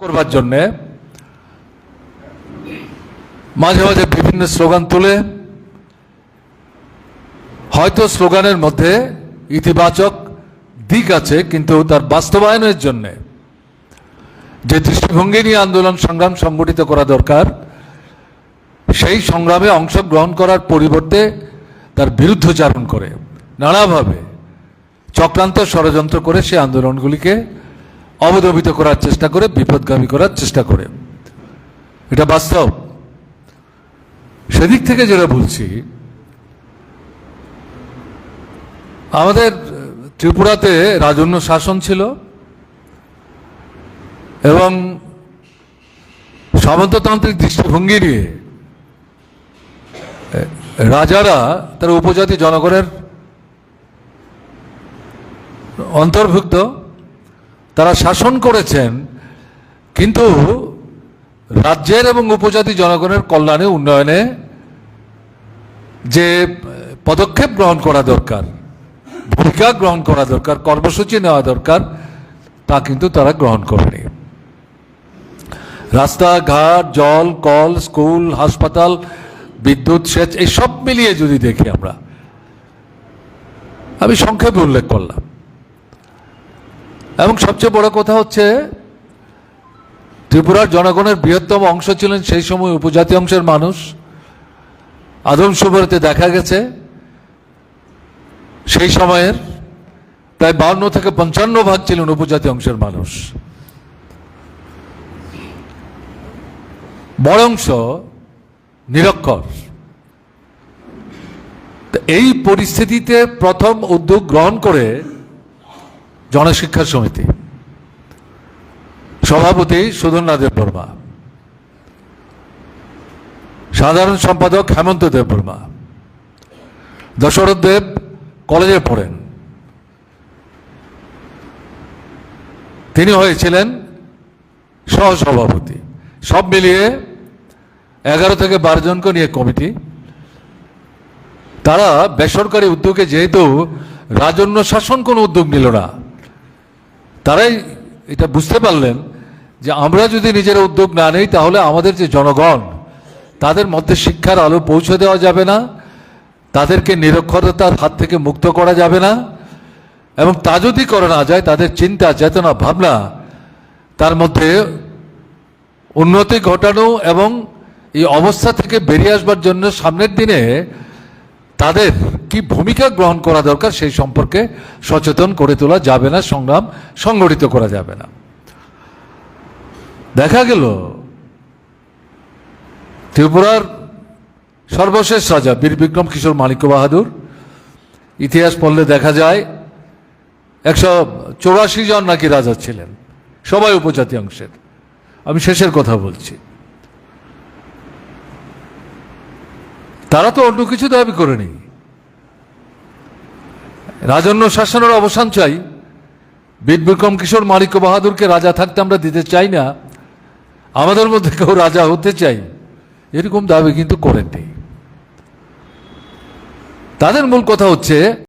করবার জন্যে মাঝে মাঝে বিভিন্ন স্লোগান তুলে, হয়তো স্লোগানের মধ্যে ইতিবাচক দিক আছে, কিন্তু তার বাস্তবায়নের জন্য যে দৃষ্টিভঙ্গি নিয়ে আন্দোলন সংগ্রাম সংগঠিত করা দরকার, সেই সংগ্রামে অংশগ্রহণ করার পরিবর্তে তার বিরুদ্ধচারণ করে। নানাভাবে চক্রান্ত ষড়যন্ত্র করে সেই আন্দোলনগুলিকে অবদমিত করার চেষ্টা করে, বিপদগামী করার চেষ্টা করে। এটা বাস্তব। সেদিক থেকে যেটা বলছি, আমাদের ত্রিপুরাতে রাজন্য শাসন ছিল এবং সামন্ততান্ত্রিক দৃষ্টিভঙ্গি নিয়ে, রাজারা তার উপজাতি জনগণের অন্তর্ভুক্ত। তারা শাসন করেছেন, কিন্তু রাজ্যের এবং উপজাতি জনগণের কল্যাণে, উন্নয়নে যে পদক্ষেপ গ্রহণ করা দরকার, ভূমিকা গ্রহণ করা দরকার, কর্মসূচি নেওয়া দরকার, তা কিন্তু তারা গ্রহণ করেনি। রাস্তাঘাট, জল, কল, স্কুল, হাসপাতাল, বিদ্যুৎ, সেচ এই সব মিলিয়ে যদি দেখি আমরা, আমি সংক্ষেপে উল্লেখ করলাম। এবং সবচেয়ে বড় কথা হচ্ছে, ত্রিপুরার জনগণের বৃহত্তম অংশ ছিলেন সেই সময় উপজাতি অংশের মানুষ। আদমশুমারিতে দেখা গেছে। সেই সময়ের প্রায় বাউন্ন থেকে পঞ্চান্ন ভাগ ছিলেন উপজাতি অংশের মানুষ। বড় অংশ নিরক্ষর। এই পরিস্থিতিতে প্রথম উদ্যোগ গ্রহণ করে জনশিক্ষা সমিতি। সভাপতি সুধন্যা দেব বর্মা। সাধারণ সম্পাদক হেমন্ত দেব বর্মা। দশরথ দেব কলেজে পড়েন। তিনি হয়েছিলেন সহসভাপতি। সব মিলিয়ে এগারো থেকে বারো জনকে নিয়ে কমিটি। তারা বেসরকারি উদ্যোগে যেহেতু রাজন্য শাসন কোনো উদ্যোগ নিল না তারাই এটা বুঝতে পারলেন যে আমরা যদি নিজেরা উদ্যোগ না নেই, তাহলে আমাদের যে জনগণ, তাদের মধ্যে শিক্ষার আলো পৌঁছে দেওয়া যাবে না, তাদেরকে নিরক্ষরতার হাত থেকে মুক্ত করা যাবে না, এবং তা যদি করা না যায়, তাদের চিন্তা, চেতনা, ভাবনা, তার মধ্যে উন্নতি ঘটানো এবং এই অবস্থা থেকে বেরিয়ে আসবার জন্য সামনের দিনে তাদের কি ভূমিকা গ্রহণ করা দরকার সেই সম্পর্কে সচেতন করে তোলা যাবে না, সংগ্রাম সংগঠিত করা যাবে না। দেখা গেল, ত্রিপুরার সর্বশেষ রাজা বীর বিক্রম কিশোর মাণিক্য বাহাদুর। ইতিহাস পড়লে দেখা যায়, একশো চৌরাশি জন নাকি রাজা ছিলেন, সবাই উপজাতি অংশের। আমি শেষের কথা বলছি। তারা তো অন্য কিছু দাবি করেনি। রাজন্য শাসনের অবসান চাই। বীর বিক্রম কিশোর মালিক বাহাদুরকে রাজা থাকতে আমরা দিতে চাই না। আমাদের মধ্যে কেউ রাজা হতে চাই, এরকম দাবি কিন্তু করেননি। তাদের মূল কথা হচ্ছে